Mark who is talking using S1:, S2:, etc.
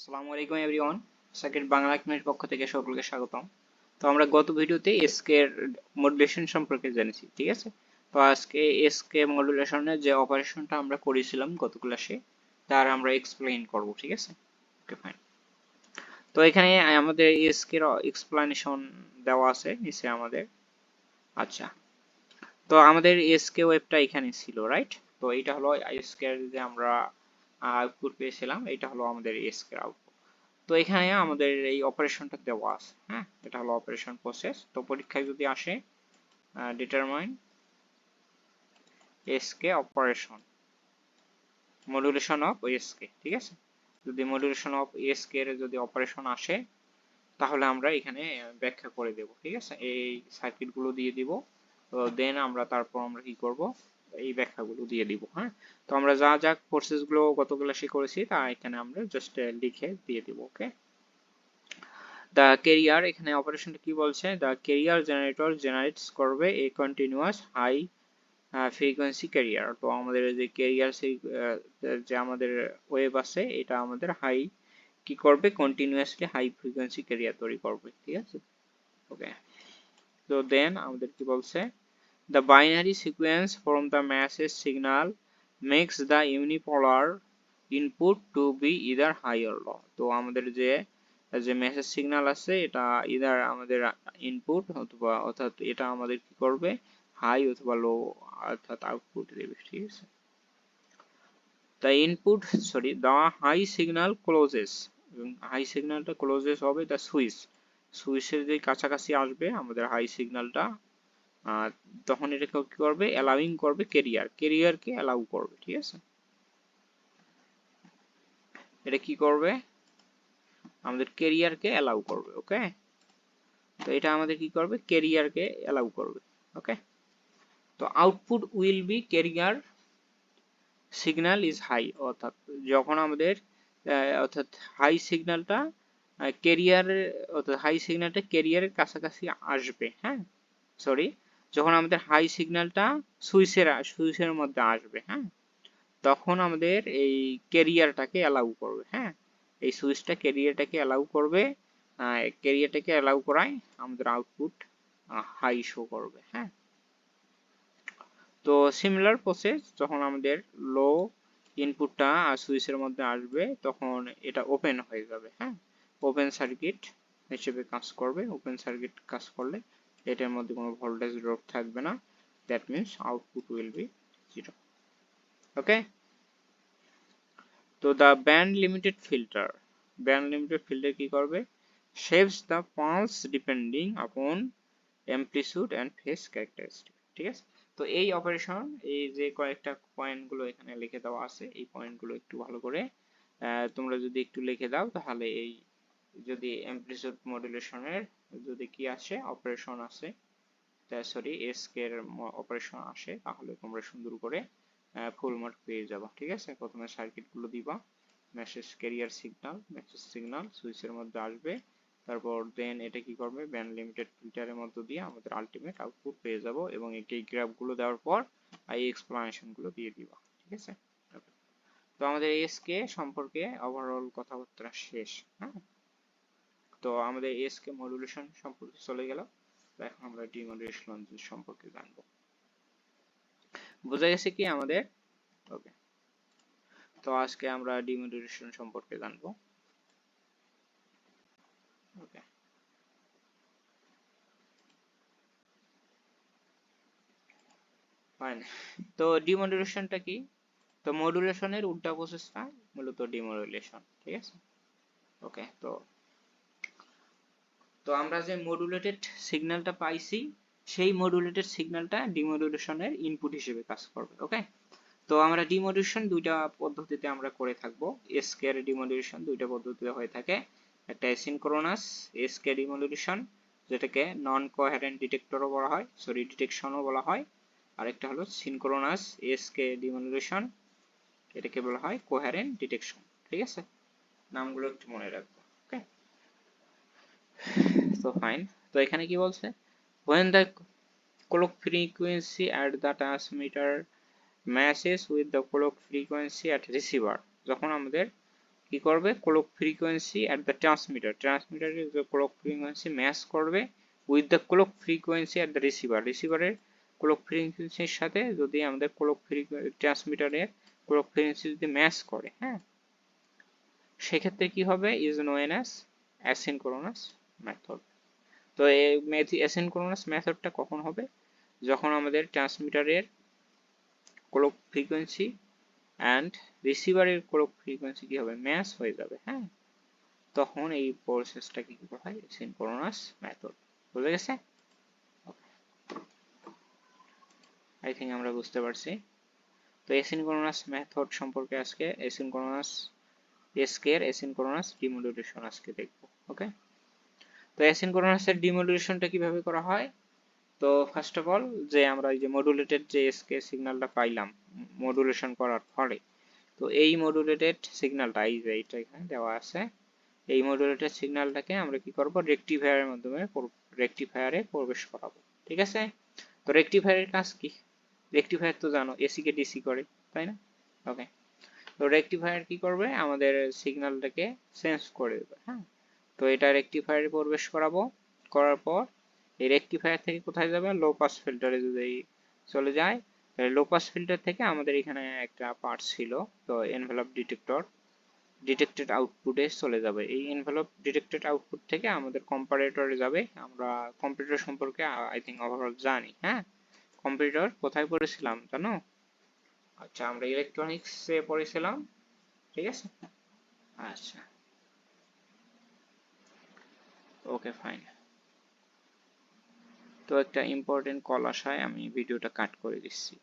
S1: আসসালামু আলাইকুম everyone, circuit Bangla ক্লাসের পক্ষ থেকে সকলকে স্বাগতম। তো আমরা গত ভিডিওতে এসকে মডুলেশন সম্পর্কে জেনেছি, ঠিক আছে? তো আজকে এসকে মডুলেশনের যে অপারেশনটা আমরা করেছিলাম গত ক্লাসে তার আমরা এক্সপ্লেইন করব, ঠিক আছে? ওকে ফাইন তো এখানে আমাদের এসকে এর এক্সপ্লেনেশন দেওয়া আছে, নিচে আমাদের। আচ্ছা। তো আমাদের এসকে ওয়েবটা এখানে ছিল রাইট তো এটা হলো এসকে এর যে আমরা আউটপুট পেয়েছিলাম এটা হলো আমাদের এসকে আউটপুট তো এখানে আমাদের এই অপারেশনটা দেওয়া আছে হ্যাঁ? এটা হলো অপারেশন প্রসেস তো পরীক্ষায় যদি আসে determine ASK operation modulation of ASK ঠিক আছে? যদি মডুলেশন অফ এসকে এর যদি অপারেশন আসে, তাহলে আমরা এখানে ব্যাখ্যা করে দেব, ঠিক আছে? এই সার্কিটগুলো দিয়ে দিব, তো দেন আমরা তারপর আমরা কি করব? এই ব্যাখ্যাগুলো দিয়ে দিব হ্যাঁ? তো আমরা যা যা কোর্সেসগুলো গত ক্লাসে করেছি, তা এখানে আমরা জাস্ট লিখে দিয়ে দিব ওকে দা কেরিয়ার এখানে অপারেশনটা কি বলছে? দা কেরিয়ার জেনারেটর জেনারেটস করবে a continuous high frequency carrier তো আমাদের যে ক্যারিয়ার যে আমাদের ওয়েভ আছে, এটা আমাদের হাই কি করবে? কন্টিনিউয়াসলি হাই ফ্রিকোয়েন্সি ক্যারিয়ার তৈরি করবে, ঠিক আছে? ওকে তো দেন আমাদের কি বলছে? The binary sequence from the message signal makes the unipolar input to be either high or low. তো আমাদের যে যে মেসেজ সিগন্যাল আছে, এটা ইদার আমাদের ইনপুট অথবা অর্থাৎ এটা আমাদের কি করবে? হাই অথবা লো অর্থাৎ আউটপুট দেবে, ঠিক আছে? The input, sorry, the high signal closes. High সিগন্যালটা closes হবে দ্য সুইচ সুইচের যে কাছাকাছি আসবে, আমাদের হাই সিগন্যালটা তখন এটা কি করবে? অ্যালাউইং করবে কেরিয়ার কেরিয়ারকে অ্যালাউ করবে, ঠিক আছে? এটা কি করবে? আমাদের কেরিয়ারকে অ্যালাউ করবে ওকে তো এটা আমাদের কি করবে? কেরিয়ারকে অ্যালাউ করবে ওকে তো output will be carrier signal is high অর্থাৎ যখন আমাদের অর্থাৎ হাই সিগন্যালটা কেরিয়ারের অর্থাৎ হাই সিগন্যালটা কেরিয়ারের কাছাকাছি আসবে হ্যাঁ? সরি যখন আমাদের হাই সিগন্যালটা সুইচের সুইচের মধ্যে আসবে হ্যাঁ? তখন আমাদের এই ক্যারিয়ারটাকে অ্যালাউ করবে হ্যাঁ? এই সুইচটা ক্যারিয়ারটাকে অ্যালাউ করবে ক্যারিয়ারটাকে অ্যালাউ করায় আমাদের আউটপুট হাই শো করবে হ্যাঁ? তো সিমিলার প্রসেস যখন আমাদের লো ইনপুটটা সুইচের মধ্যে আসবে, তখন এটা ওপেন হয়ে যাবে হ্যাঁ? ওপেন সার্কিট হিসেবে কাজ করবে ওপেন সার্কিট কাজ করলে এটার মধ্যে কোনো ভোল্টেজ ড্রপ থাকবে না। That means output will be zero okay তো the band limited filter band limited filter কি করবে? Shapes the pulse depending upon amplitude and phase characteristic ঠিক আছে? তো এই অপারেশন এই যে কয়েকটা পয়েন্টগুলো এখানে লিখে দেওয়া আছে, এই পয়েন্টগুলো একটু ভালো করে তোমরা যদি একটু লিখে দাও, তাহলে এই যদি অ্যাম্পলিটিউড মডুলেশনের যদি কি আসে অপারেশন আসে সরি এসকে এর অপারেশন আসে, তাহলে তোমরা সুন্দর করে ফুল মার্ক পেয়ে যাবা, ঠিক আছে? প্রথমে সার্কিটগুলো দিবা message carrier signal message signal সুইচের মধ্যে আসবে, তারপর দেন এটা কি করবে? ব্যান্ড লিমিটেড ফিল্টারের মধ্য দিয়ে আমাদের আলটিমেট আউটপুট পেয়ে যাব এবং এই গ্রাফগুলো দেওয়ার পর এই এক্সপ্লানেশনগুলো দিয়ে দিবা, ঠিক আছে? তো আমাদের এসকে সম্পর্কে ওভারঅল কথাবার্তা শেষ হ্যাঁ? তো আমাদের এসকে মডুলেশন সম্পর্কে চলে গেল। এখন আমরা ডিমডুলেশন সম্পর্কে জানব। বোঝা গেছে কি আমাদের? ওকে তো আজকে আমরা ডিমডুলেশন সম্পর্কে জানব। ওকে ফাইন তো ডিমডুলেশনটা কি? তো মডুলেশনের উল্টা প্রসেসটা মূলত ডিমডুলেশন ঠিক আছে? ওকে তো তো আমরা যে মডুলেটেড সিগন্যালটা পাইছি, সেই মডুলেটেড সিগন্যালটা ডিমডুলেশনের ইনপুট হিসেবে কাজ করবে ওকে তো আমরা ডিমডুলেশন দুইটা পদ্ধতিতে আমরা করে থাকব। এসকে এর ডিমডুলেশন দুইটা পদ্ধতিতে হয়ে থাকে। একটা সিনক্রোনাস এসকে ডিমডুলেশন যেটাকে নন কোহেরেন্ট ডিটেক্টরও বলা হয় সরি ডিটেকশনও বলা হয়। আরেকটা হলো সিনক্রোনাস এসকে ডিমডুলেশন এটাকে বলা হয় কোহেরেন্ট ডিটেকশন ঠিক আছে? নামগুলো একটু মনে রাখব ওকে so fine. তো এখানে কি বলছে? When the clock frequency at the transmitter matches with the clock frequency at receiver, যখন আমাদের কি করবে? Clock frequency at the transmitter ট্রান্সমিটারের clock frequency match করবে with the clock frequency at the receiver রিসিভারের clock ফ্রিকোয়েন্সির সাথে যদি আমাদের ক্লক ট্রান্সমিটারের ক্লক ফ্রিকোয়েন্সি যদি ম্যাচ করে হ্যাঁ? সেক্ষেত্রে কি হবে? Is known as asynchronous method তো এই অ্যাসিনক্রোনাস মেথডটা কখন হবে? যখন আমাদের ট্রান্সমিটারের ক্লক ফ্রিকোয়েন্সি অ্যান্ড রিসিভারের ক্লক ফ্রিকোয়েন্সি কি হবে? ম্যাচ হয়ে যাবে হ্যাঁ? তখন এই প্রসেসটাকে কি বলা হয়? সিনক্রোনাস মেথড বুঝে গেছে? আই থিঙ্ক আমরা বুঝতে পারছি। তো এসিনক্রোনাস মেথড সম্পর্কে আজকে এসিনক্রোনাস এসকের এসিনক্রোনাস ডিমোডুলেশন আজকে দেখব ওকে তো অ্যাসিনক্রোনাসের ডিমোডুলেশনটা কীভাবে করা হয়? তো ফার্স্ট অফ অল যে আমরা এই যে মডুলেটেড যে এসকে সিগন্যালটা পাইলাম মডুলেশন করার ফলে তো এই মডুলেটেড সিগন্যালটা এই যে এটা এখানে দেওয়া আছে, এই মডুলেটেড সিগন্যালটাকে আমরা কি করব? রেকটিফায়ারের মাধ্যমে রেকটিফায়ারে প্রবেশ করাবো, ঠিক আছে? তো রেকটিফায়ারের কাজ কি? রেকটিফায়ার তো জানো এসি কে ডিসি করে, তাই না? ওকে তো রেকটিফায়ার কি করবে? আমাদের সিগন্যালটাকে সেন্স করে দেবে হ্যাঁ? এটা রেকটিফায়ারে প্রবেশ করাবো। করার পর এই রেকটিফায়ার থেকে কোথায় যাবে? লো পাস ফিল্টারে যদি চলে যায়, তাহলে লো পাস ফিল্টার থেকে আমাদের এখানে একটা পার্ট ছিল, তো এনভেলপ ডিটেক্টর ডিটেক্টেড আউটপুটে চলে যাবে। এই এনভেলপ ডিটেক্টেড আউটপুট থেকে আমাদের কম্পারেটরে যাবে। আমরা কম্পিউটার সম্পর্কে আই থিঙ্ক ওভারঅল জানি হ্যাঁ? কম্পিউটার কোথায় পড়েছিলাম, জানো? আচ্ছা আমরা ইলেকট্রনিক্সে পড়েছিলাম, ঠিক আছে? আচ্ছা। ওকে ফাইন তো একটা ইম্পর্টেন্ট কল আসায় আমি ভিডিওটা কাট করে দিচ্ছি।